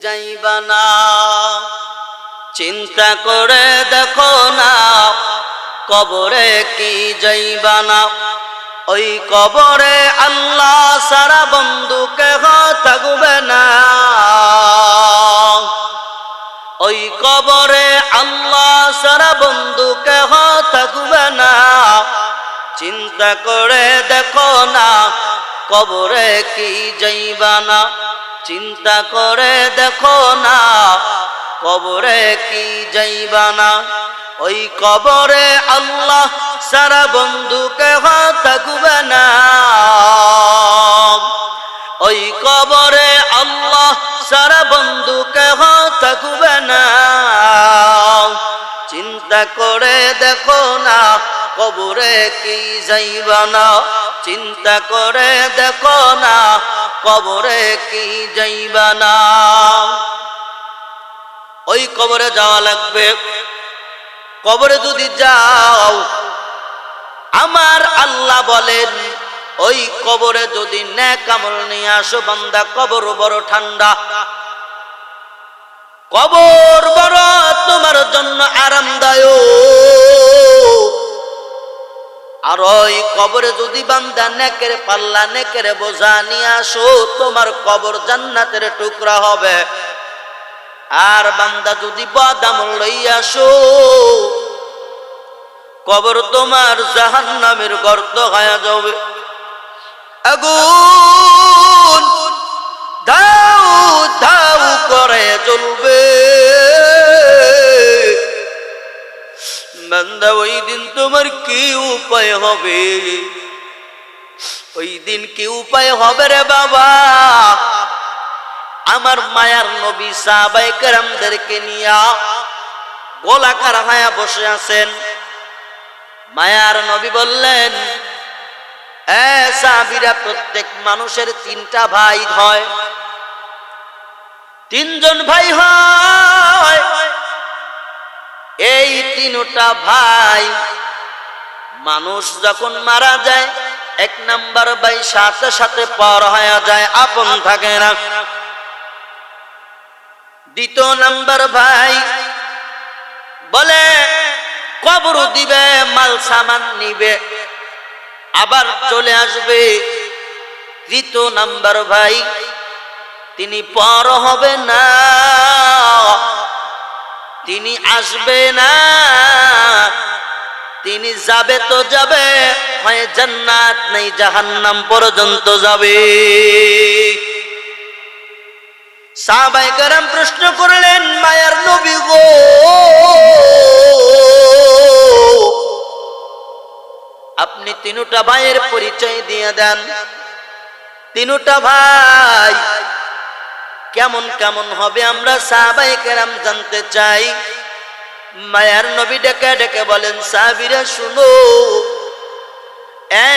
যাইবা না। চিন্তা করে দেখো না, কবরে কি যাইবা না। ওই কবরে আল্লাহ সারা বন্ধু কেহ থাকবে না। ওই কবরে আল্লাহ সারা বন্ধু কেহ থাকবে না। চিন্তা করে দেখো না কবরে কি যাইবা না চিন্তা করে দেখো না, কবরে কি যাইবা না ওই কবরে আল্লাহ সারা বন্ধুকে থাকবে না। ওই কবরে আল্লাহ সারা বন্ধু কেহ থাকবে না। চিন্তা করে দেখো না কবরে কি যাইবা না? চিন্তা করে দেখো না, কবরে কি যাইবা না? ওই কবরে যাওয়া লাগবে। কবরে যদি যাও, আমার আল্লাহ বলেন, ওই কবরে যদি ন্যাক আমল নিয়ে আসো, বান্দা, কবর বড় ঠান্ডা। কবর বড় তোমার জন্য আরামদায়ক। আর ওই কবরে যদি বান্দা নেকের পাল্লা নেকের বোঝা নিয়ে আসো, তোমার কবর জান্নাতের টুকরা হবে। আর বান্দা যদি বাদাম লই আসো, কবর তোমার জাহান নামের গর্ত হয়ে যাবে। আগুন ধাউ ধাউ করে জ্বলবে। বান্দা, ওই দিন তোমার কি উপায় হবে? ওই দিন কি উপায় হবে রে বাবা? আমার মায়ার নবী সাহাবাই কেরামদেরকে নিয়া গোলাকার হায়া বসে আছেন। মায়ার নবী বললেন সাহাবীরা, প্রত্যেক মানুষের তিনটা ভাই হয়। তিনজন ভাই হয়। এই তিনটা ভাই, মানুষ যখন মারা যায়, এক নাম্বার ভাই সাথে সাথে পর হয়ে যায়, আপন থাকে না। দ্বিতীয় নাম্বার ভাই বলে, কবর দিবে, মাল সামান নিবে, আবার চলে আসবে। তৃতীয় নাম্বার ভাই, তিনি পর হবে না। তিনি আসবে না। তিনি যাবে তো যাবে, হয় জান্নাত নেই, জাহান্নাম পর্যন্ত যাবে। সাহাবাই কারাম প্রশ্ন করলেন, মায়ার নবী গো, আপনি তিনটা ভাইয়ের পরিচয় দিয়ে দেন। তিনটা ভাই কেমন কেমন হবে আমরা সাহাবাই কেরাম জানতে চাই। মায়ার নবী ডেকে ডেকে বলেন, সাহাবিরা, শুনো,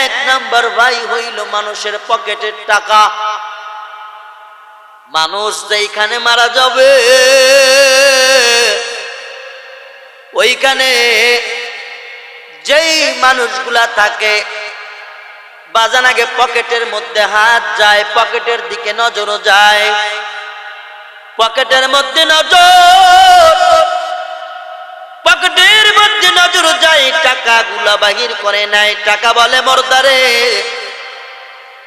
এক নাম্বার ভাই হইল মানুষের পকেটের টাকা। মানুষ যেইখানে মারা যাবে, ওইখানে যেই মানুষগুলা থাকে, বাজান আগে পকেটের মধ্যে হাত যায়, পকেটের দিকে নজরও যায়। পকেটের মধ্যে নজর, পকেটের মধ্যে নজর যায় টাকা গুলা বাহির করে নাই। টাকা বলে, মর্দারে,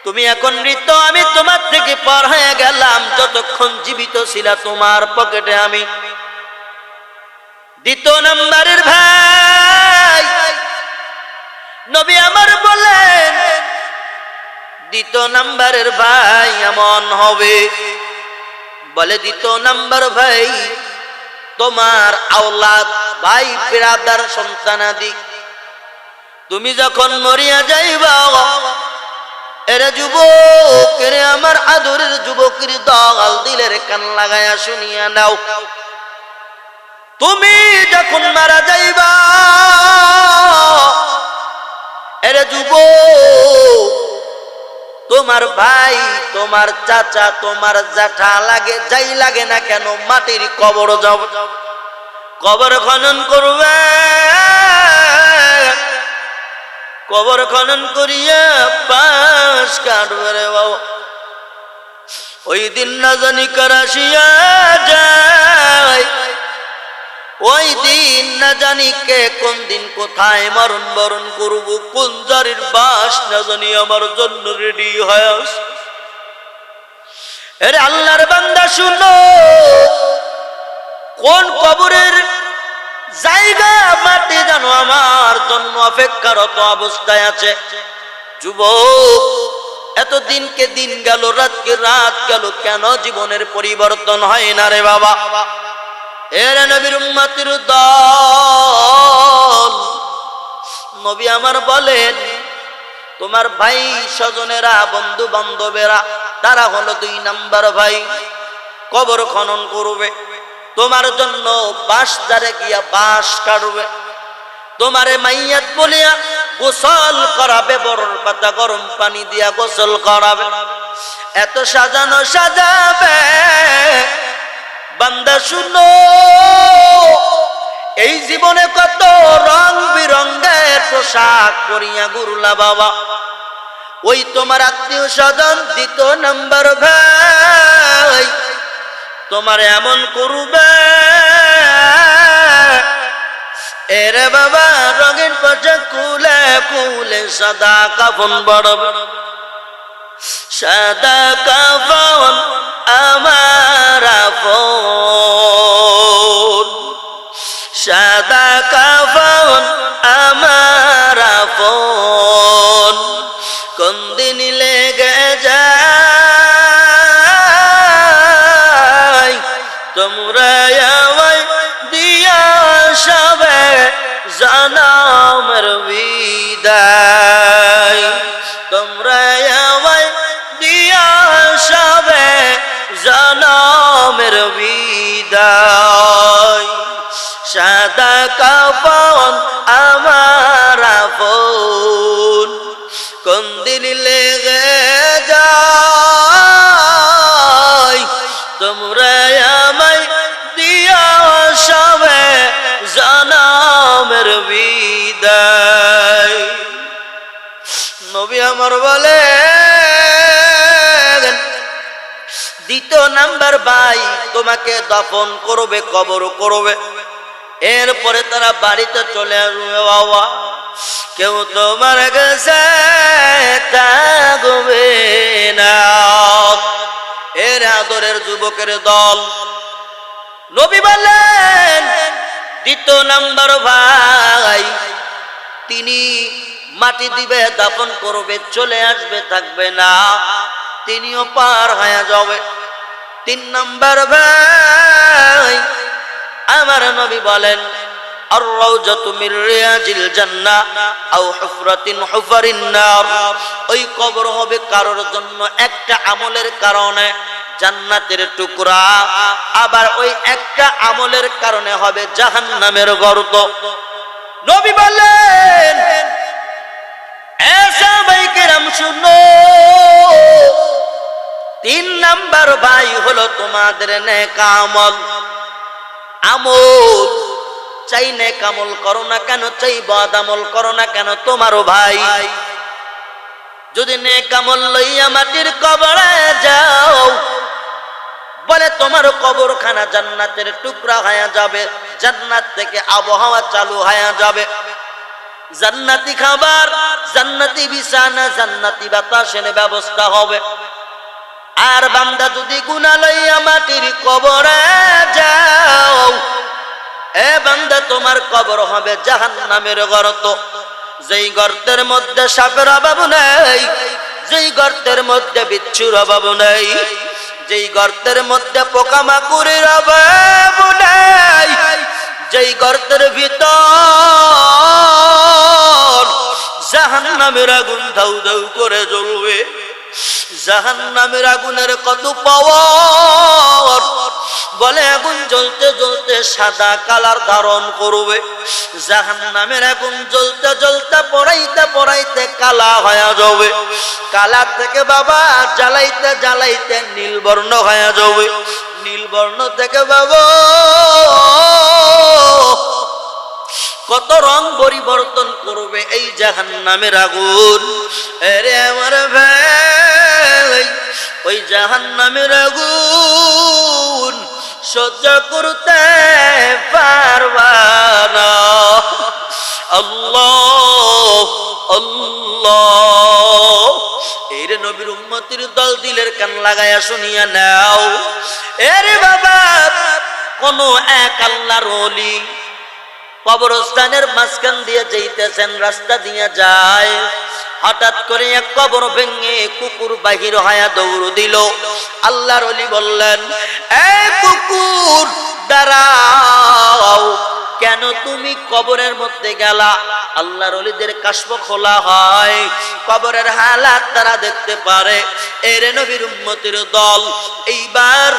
তুমি এখন মৃত, আমি তোমার থেকে পর হয়ে গেলাম, যতক্ষণ জীবিত ছিল তোমার পকেটে আমি। দ্বিতীয় নাম্বারের ভাই, নবী আমার বলেন, দ্বিতীয় নাম্বারের ভাই এমন হবে বলে দ্বিতীয় নাম্বার ভাই, তোমার আওলাদ ভাই, বিরাদার সন্তানাদি তুমি যখন মরিয়া যাইবা, এরে যুবক, এরে আমার আদরের যুবকের দল দিলের কান লাগায়া শুনিয়া নাও। তুমি যখন মারা যাইবা, এরে যুবক তোমার ভাই, তোমার চাচা, তোমার জ্যাঠা লাগে, যাই লাগে না কেন মাটির কবর যাব কবর খনন করবে। কবর খনন করিয়া পাশ কাটবে রে বাবা। ওই দিন না জানি কারাসিয়া যায়। ওই দিন না জানি কে কোন দিন কোথায় মরণ বরণ করব, কোন জারির বাস না জানি আমার জন্য রেডি হয় এরে আল্লাহর বান্দা শুনো, কোন কবরের জায়গা মাটি জানো আমার জন্য অপেক্ষারত অবস্থায় আছে। যুবক এত দিনকে দিন গেল রাতকে রাত গেল, কেন জীবনের পরিবর্তন হয় না রে বাবা? এর নবীর উম্মতির দল। নবী আমার বলেন, তোমার ভাই, স্বজনেরা বন্ধু বান্ধবেরা তারা হলো দুই নাম্বার ভাই। কবর খনন করবে। তোমার জন্য বাঁশ দ্বারে গিয়া বাঁশ কাটবে। তোমারে মাইয়াত বলিয়া গোসল করাবে বরর পাতা, গরম পানি দিয়া গোসল করাবে। এত সাজানো সাজাবে। বান্দা, শুনো। এই জীবনে কত রং বিরঙ্গের পোশাক পরিয়া গুরুলা বাবা। ওই তোমার আত্মীয় স্বজন দ্বিতীয় নাম্বার ভাই, তোমার এমন করবে। এরে বাবা, রঙের পাশে কুলে কুলে সাদা কাফন বড় বড়। সাদা কাফন আমার আপন। সাদা আমার বলে দ্বিতীয় নাম্বার ভাই তোমাকে দফন করবে, কবর করবে। এরপরে তারা বাড়িতে চলে আসবে, বাবা। কেউ তোমার কাছে থাকবে না। এর আদরের যুবকের দল। নবী বললেন, দ্বিতীয় নাম্বার ভাই, তিনি মাটি দিবে, দাফন করবে, চলে আসবে, থাকবে না। তিনিও পার হয়ে যাবে। তিন নম্বর ভাই, আমার নবী বলেন ওই কবর হবে কারোর জন্য একটা আমলের কারণে, জান্নাতের টুকরা। আবার ওই একটা আমলের কারণে হবে জাহান্নামের গর্ত। নবী বলেন তিন নাম্বার ভাই হলো তোমাদের নেকা আমল চাই নে কামল করো না কেন, চাই বদ আমল করো না কেন তোমারও ভাই। যদি নে কামল লইয়া মাটির কবরে যাও, বলে তোমার কবরখানা জান্নাতের টুকরা হয়ে যাবে, জান্নাত থেকে আবহাওয়া চালু হয়ে যাবে। জান্নাতি খাবার, জান্নাতি বিছানা, জান্নাতি বাতাসের ব্যবস্থা হবে। আর বান্দা যদি গুনা লইয়া মাটির কবরে যাও, এ বান্দা তোমার কবর হবে জাহান নামের গর্ত। যেই গর্তের মধ্যে সাপের অভাব নেই, যেই গর্তের মধ্যে বিচ্ছুর অভাব নেই, যেই গর্তের মধ্যে পোকামাকুরের অভাব নেই যেই গর্তের ভিতর জাহান নামের আগুন ধাউ ধাউ করে জ্বলবে। জাহান নামের আগুনের কত পাওয়ার বলে আগুন জ্বলতে জ্বলতে সাদা কালার ধারণ করবে। জাহান নামের আগুন জ্বলতে জ্বলতে পড়াইতে পড়াইতে কালা হয়ে যাবে। কালা থেকে বাবা জ্বালাইতে জ্বালাইতে নীলবর্ণ হয়ে যাবে। নীলবর্ণ থেকে বাবা কত রং পরিবর্তন করবে এই জাহান নামের আগুন। এরে আমার ভাই, ওই জাহান্নামের আগুন সহ্য করতে পারবা না। আল্লাহ আল্লাহ। এর নবীর উম্মতির দল দিলের কান লাগায়া শুনিয়া নাও। এরে বাবা, কোন এক আল্লাহর ওলি কবরস্থানের মাঝখান দিয়ে যাইতেছেন, রাস্তা দিয়ে যায়। হঠাৎ করে এক কবর ভেঙে কুকুর বাহির হয়া দৌড় দিল। আল্লাহর অলি বললেন, এ কুকুর, দাঁড়াও। কেন তুমি কবরের মধ্যে গেলা? আল্লাহর অলিদের কাশ্প খোলা হয়। কবরের হালাত তারা দেখতে পারে। এরে নবীর উম্মতির দল। এইবার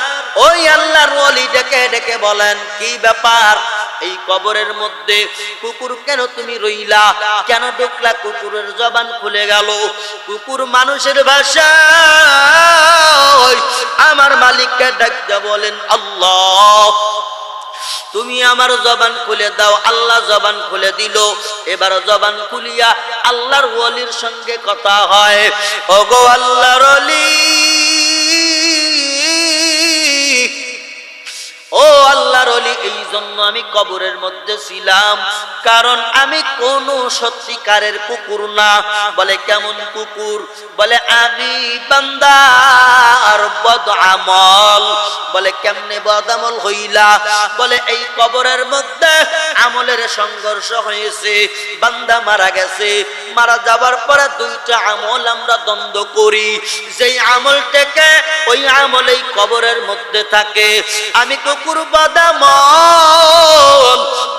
ওই আল্লাহর অলি ডেকে ডেকে বলেন, কি ব্যাপার? এই কবরের মধ্যে কুকুর কেন তুমি রইলা? কেন ঢুকলা কুকুরের জবান খুলে গেল? কুকুর মানুষের ভাষা আমার মালিককে ডাকতে বলেন, আল্লাহ তুমি আমার জবান খুলে দাও, আল্লাহ জবান খুলে দিল। এবার জবান খুলিয়া আল্লাহর ওলির সঙ্গে কথা হয়। ওগো আল্লাহর অলি ও আল্লাহর অলি এই জন্য আমি কবরের মধ্যে ছিলাম। কারণ আমি কোন সত্যিকারের কুকুর না। বলে, কেমন কুকুর? বলে, আমি বান্দার বদ আমল বলে, কেমনে বদ আমল হইলা? বলে, এই কবরের মধ্যে আমলের সংঘর্ষ হয়েছে। বান্দা মারা গেছে। মারা যাবার পরে দুইটা আমল আমরা দ্বন্দ্ব করি। যেই আমলটাকে ওই আমল এই কবরের মধ্যে থাকে। আমি কুকুর বাদামল,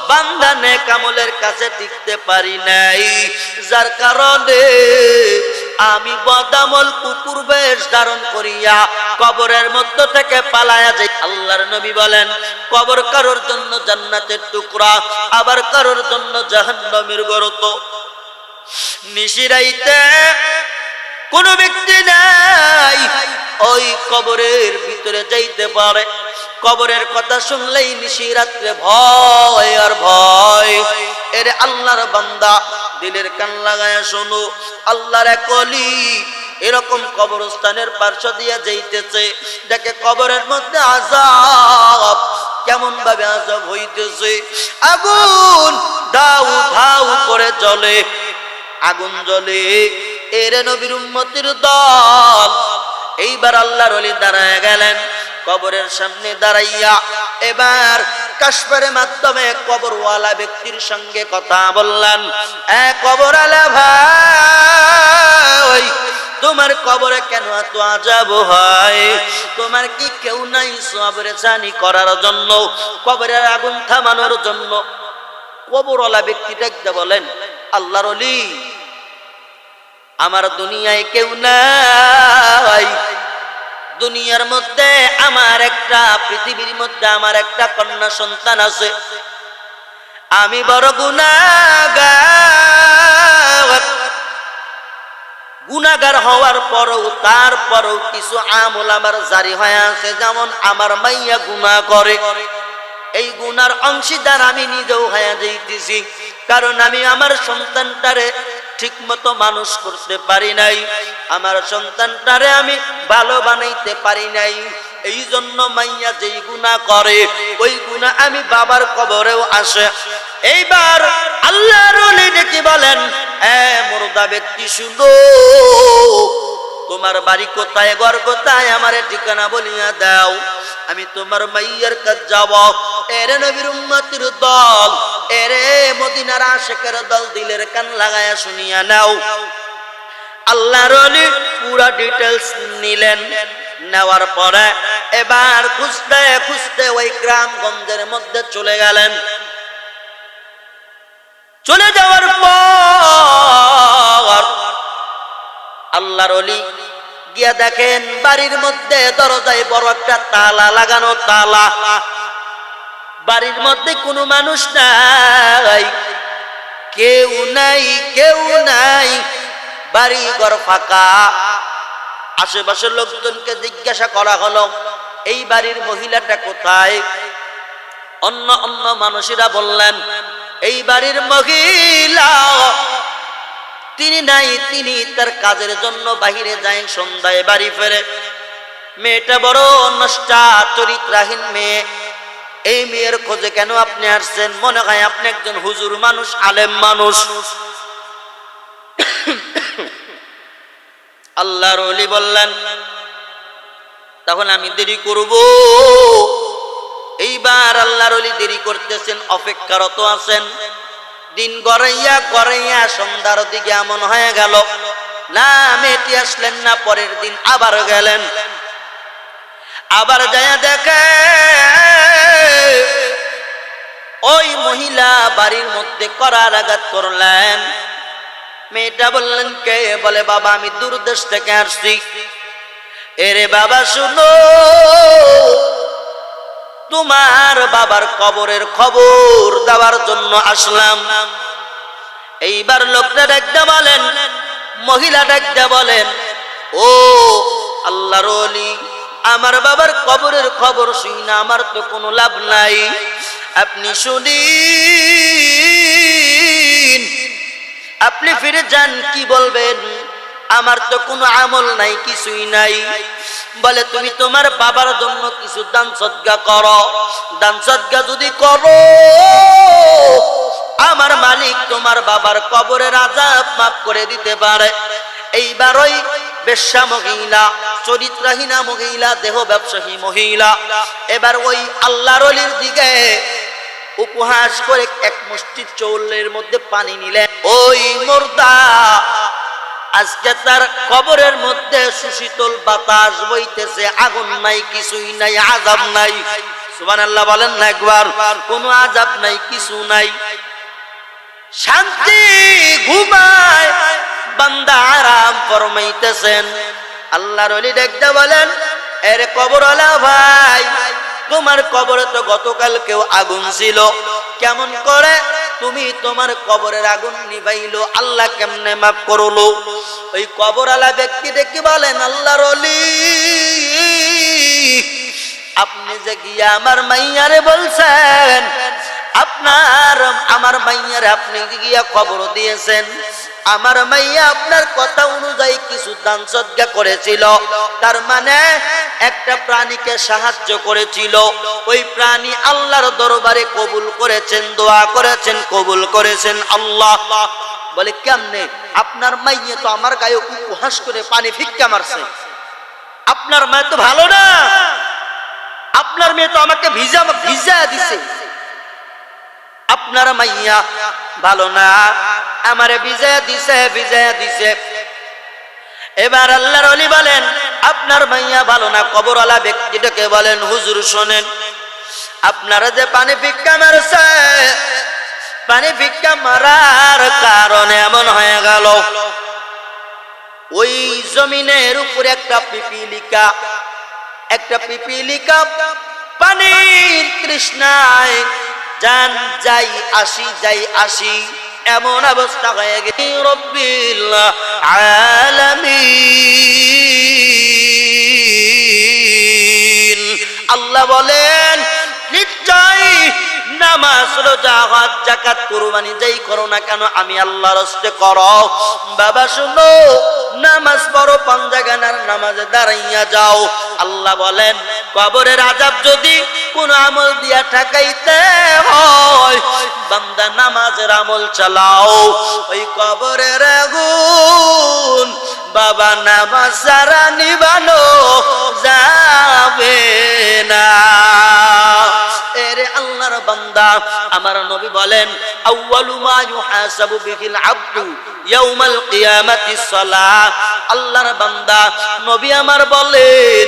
বান্দা নেক আমলের কাছে টিকতে পারি নাই। যার কারণে আমি বদামল কুকুর বেশ ধারণ করিয়া কবরের মধ্য থেকে পালায়া যাই। আল্লাহর নবী বলেন, কবর কারোর জন্য জান্নাতের টুকরা, আবার কারোর জন্য জাহান্নামের গরত। নিশিরাইতে কোন ব্যক্তি নাই, ওই কবরের ভিতরে যাইতে পারে। কবরের কথা শুনলেই নিশি রাত্রে ভয় আর ভয়। এর আল্লাহর বান্দা, দিলের কান লাগায় শোনো। আল্লাহর কলি এরকম কবরস্থানের পার্শ্ব দিয়ে যাইতেছে। দেখে কবরের মধ্যে আজাব কেমন ভাবে আজাব হইতেছে। আগুন দাউ ধাউ করে জ্বলে, আগুন জ্বলে। এর নবীর উম্মতির দল, এইবার আল্লাহর অলি দাঁড়ায় গেলেন। কবরের সামনে দাঁড়াইয়া এবার কাশ্মীরের মাধ্যমে কবরওয়ালা ব্যক্তির সঙ্গে কথা বললেন এ কবরওয়ালা ভাই, তোমার কবরে কেন এত আজাব হয়? তোমার কি কেউ নাই সবরে জানি করার জন্য, কবরের আগুন থামানোর জন্য? কবরওয়ালা ব্যক্তি দেখতে বলেন, আল্লাহর আমার দুনিয়ায় কেউ নাই দুনিয়ার মধ্যে আমার একটা, পৃথিবীর মধ্যে আমার একটা কন্যা সন্তান আছে। আমি বড় গুণাগার গুণাগার হওয়ার পরও, তারপরও কিছু আমল আমার জারি হয়ে আছে, যেমন আমার মাইয়া গুণা করে। এই গুনার অংশীদার আমি নিজেও হয়ে যাইতেছি, কারণ আমি আমার সন্তানটারে ঠিক মতো মানুষ করতে পারি নাই। আমার সন্তানটারে আমি ভালো বানাইতে পারি নাই। এই জন্য মাইয়া যেই গুণা করে, ওই গুণা আমি বাবার কবরেও আসে। এইবার আল্লাহর ডেকে বলেন? এ মুর্দা ব্যক্তি, শুনো। তোমার বাড়ি কোথায়, ঘর কোথায়? আমার ঠিকানা বলিয়া দাও। আমি তোমার মাইয়ার কাজ যাব। এরে নবীর উম্মতির দল, এরে মদিনার আশেকের দল, দিলের কান লাগায়া শুনিয়া নাও। আল্লাহর পুরা ডিটেলস নিলেন। নেওয়ার পরে এবার খুঁজতে খুঁজতে ওই গ্রামগঞ্জের মধ্যে চলে গেলেন। চলে যাওয়ার পর আল্লাহর অলি গিয়া দেখেন বাড়ির মধ্যে দরজায় বড় একটা তালা লাগানো তালা। বাড়ির মধ্যে কোনো মানুষ নাই। কেউ নাই কেউ নাই। বাড়ি ঘর ফাঁকা। আশেপাশের লোকজনকে জিজ্ঞাসা করা হলো, এই বাড়ির মহিলাটা কোথায়? অন্য অন্য মানুষেরা বললেন, এই বাড়ির মহিলা তিনি নাই, তিনি তার কাজের জন্য বাহিরে যায় সন্ধ্যায় বাড়ি ফেরে। মেয়েটা বড় নষ্টা চরিত্রাহীন মেয়ে। এই মেয়ের খোঁজে কেন আপনি আসছেন? মনে হয় আপনি একজন হুজুর মানুষ, আলেম মানুষ। আল্লাহর অলি বললেন তখন আমি দেরি করব। এইবার আল্লাহর অলি দেরি করতেছেন, অপেক্ষারত আছেন। দিন গড়াইয়া গড়াইয়া সন্ধ্যার দিকে এমন হয়ে গেল। না, মেয়েটি আসলেন না, পরের দিন আবার গেলেন। আবার যায় দেখে, ওই মহিলা বাড়ির মধ্যে করার আঘাত করলেন। মেয়েটা বললেন, কে? বলে, বাবা, আমি দূরদেশ থেকে আসছি। এরে বাবা, শুনো তোমার বাবার কবরের খবর দেওয়ার জন্য আসলাম। এইবার লোকটা ডাকতে বলেন, মহিলা ডাকতে বলেন, ও আল্লাহর অলি আমার বাবার কবরের খবর শুই না, আমার তো কোনো লাভ নাই। আপনি শুনি আপনি ফিরে যান, কি বলবেন? আমার তো কোনো আমল নাই, কিছুই নাই। বলে, তুমি তোমার বাবার জন্য কিছু দান সদ্গা করো। দান সদ্গা যদি করো, আমার মালিক তোমার বাবার কবরের আজাব মাফ করে দিতে পারে। এইবার ওই বেশ্যা মহিলা, চরিত্রহীনা মহিলা, দেহ ব্যবসায়ী মহিলা, এবার ওই আল্লাহর অলির দিকে উপহাস করে এক মুষ্টি চৌলের মধ্যে পানি নিলেন। ওই মুর্দা আজকে তার কবরের মধ্যে সুশীতল বাতাস বইতেছে, আগুন নাই, কিছুই নাই, আজাব নাই। সুবান আল্লাহ বলেন না একবার, কোনো আজাব নাই, কিছু নাই। শান্তি ঘুমায়, বান্দা আরাম ফরমাইতেছেন। আল্লাহর অলি দেখতে বলেন, এর কবর আলা ভাই, তোমার কবরে তো গতকাল কেউ আগুন ছিল। কেমন করে? তুমি তোমার কবরের আগুন নিবাইলো আল্লাহ কেমনে মাফ করল? ওই ব্যক্তি দেখি বলেন? আল্লাহর অলি আপনি যে গিয়া আমার মাইয়ারে বলছেন, আপনার, আমার মাইয়ারে আপনি গিয়া কবর দিয়েছেন আমার মাইয়া আপনার কথা অনুযায়ী কিছু দান সজ্ঞা করেছিল। তার মানে একটা প্রাণীকে সাহায্য করেছিল। ওই প্রাণী আল্লাহর দরবারে কবুল করেছেন, দোয়া করেছেন, কবুল করেছেন আল্লাহ। বলে, কেমনে? আপনার মাইয়ে তো আমার গায়ে উপহাস করে পানি ফিক্কা মারছে। আপনার মায়ে তো ভালো না। আপনার মেয়ে তো আমাকে ভিজা ভিজা দিছে। আপনার মাইয়া, ভালো না। আমারে বিজয় দিছে বিজয় দিছে। এবার আল্লাহর অলি বলেন, আপনার মাইয়া ভালো না, কবরওয়ালা ব্যক্তিটাকে বলেন, হুজুর শোনেন, আপনারা যে পানি ভিক্ষা মারছে, পানি ভিক্ষা মারার কারণে এমন হয়ে গেল। ওই জমিনের উপরে একটা পিপিলিকা একটা পিপিলিকা পানির তৃষ্ণায় যান, যাই আসি যাই আসি, এমন অবস্থা হয়ে গেছে। রব্বিল আল্লাহ বলেন, নিশ্চয় নামাজ, রোজা, হজ জাকাত কুরবানি যেই করো না কেন, আমি আল্লাহর হস্তে করো। বাবা, শুনো, নামাজ পড়ো পাঞ্জাগানার নামাজে দাঁড়াইয়া যাও। আল্লাহ বলেন, কবরের আজাব যদি কোন আমল দিয়া ঠেকাইতে হয়। বান্দা নামাজের আমল চালাও। ওই কবরের আগুন বাবা নামাজ সারা নিবানো যাবে না। এরে আল্লাহর বান্দা, আমার নবী বলেন, আউয়ালু মা ইউহাসাবু বিহিল আবদু ইয়াউমাল কিয়ামাতিস সালাহ আল্লাহর বান্দা, নবী আমার বলেন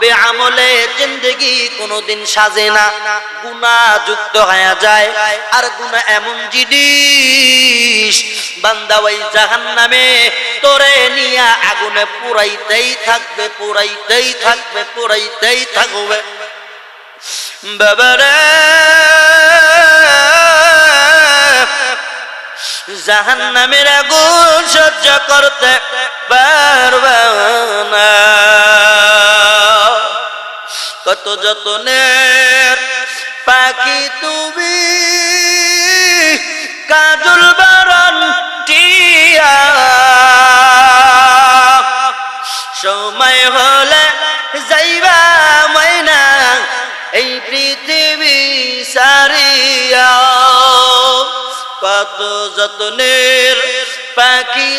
বে আমলে জিন্দেগি কোনোদিন সাজে না। গুণা যুক্ত হয়ে যায়, আর গুণা এমন জিনিস, বান্দা ওই জাহান নামে তোরে নিয়া আগুনে পুরাইতেই থাকবে পুরাইতেই থাকবে পুরাইতেই থাকবে। বাবারে জাহান নামের আগুন সহ্য করতে পারবে না। কত যতনের পাখি তুমি, কাজল বারণ টিয়া সময় হলে যাইবা ময়না, এই পৃথিবী সারিয়া। কত যতনের পাখি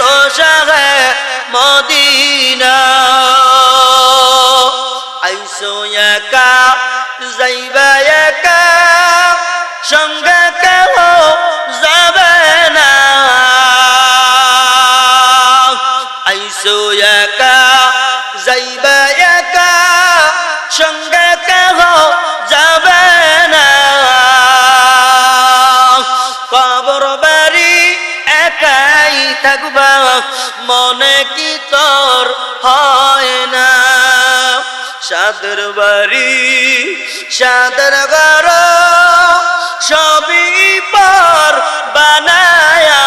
তো সাহে মদিনা। মনে কি তোর হয় না? সাদের বাড়ি, সাদের ঘর, সবই পর বানায়া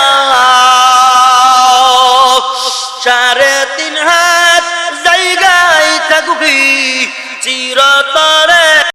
সাড়ে তিন হাত জায়গায় থাকবি চিরত